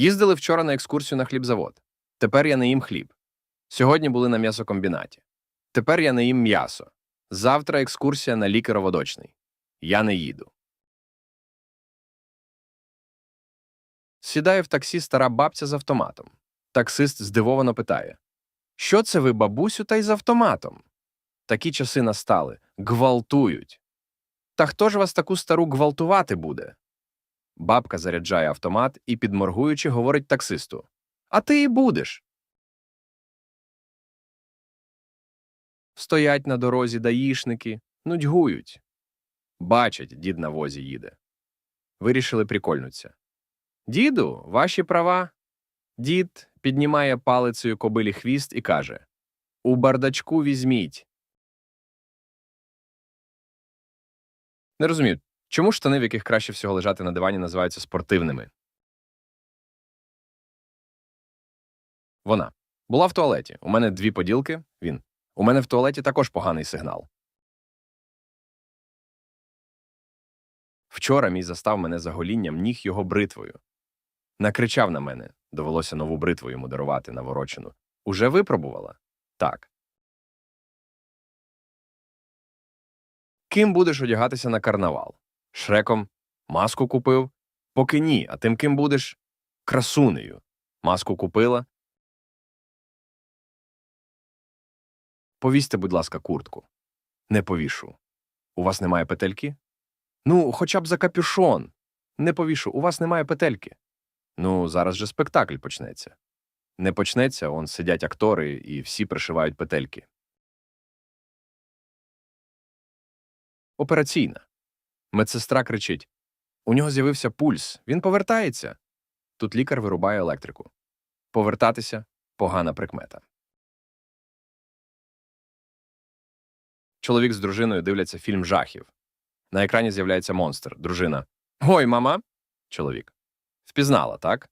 Їздили вчора на екскурсію на хлібзавод. Тепер я не їм хліб. Сьогодні були на м'ясокомбінаті. Тепер я не їм м'ясо. Завтра екскурсія на лікарово-водочний. Я не їду. Сідає в таксі стара бабця з автоматом. Таксист здивовано питає: Що це ви, бабусю, та й з автоматом? Такі часи настали. Гвалтують. Та хто ж вас таку стару гвалтувати буде? Бабка заряджає автомат і, підморгуючи, говорить таксисту: А ти і будеш. Стоять на дорозі даїшники, нудьгують. Бачать, дід на возі їде. Вирішили прикольнуться. Діду, ваші права. Дід піднімає палицею кобилі хвіст і каже: У бардачку візьміть. Не розумію, чому штани, в яких краще всього лежати на дивані, називаються спортивними? Вона. Була в туалеті. У мене дві поділки. Він. У мене в туалеті також поганий сигнал. Вчора мій застав мене за голінням ніг його бритвою. Накричав на мене. Довелося нову бритву йому дарувати наворочену. Уже випробувала? Так. Ким будеш одягатися на карнавал? Шреком? Маску купив? Поки ні, а тим ким будеш? Красунею. Маску купила? Повісьте, будь ласка, куртку. Не повішу. У вас немає петельки? Ну, хоча б за капюшон. Не повішу. У вас немає петельки. Ну, зараз же спектакль почнеться. Не почнеться, он сидять актори і всі пришивають петельки. Операційна. Медсестра кричить: У нього з'явився пульс. Він повертається. Тут лікар вирубає електрику. Повертатися погана прикмета. Чоловік з дружиною дивляться фільм жахів. На екрані з'являється монстр. Дружина. Ой, мама. Чоловік. Впізнала, так?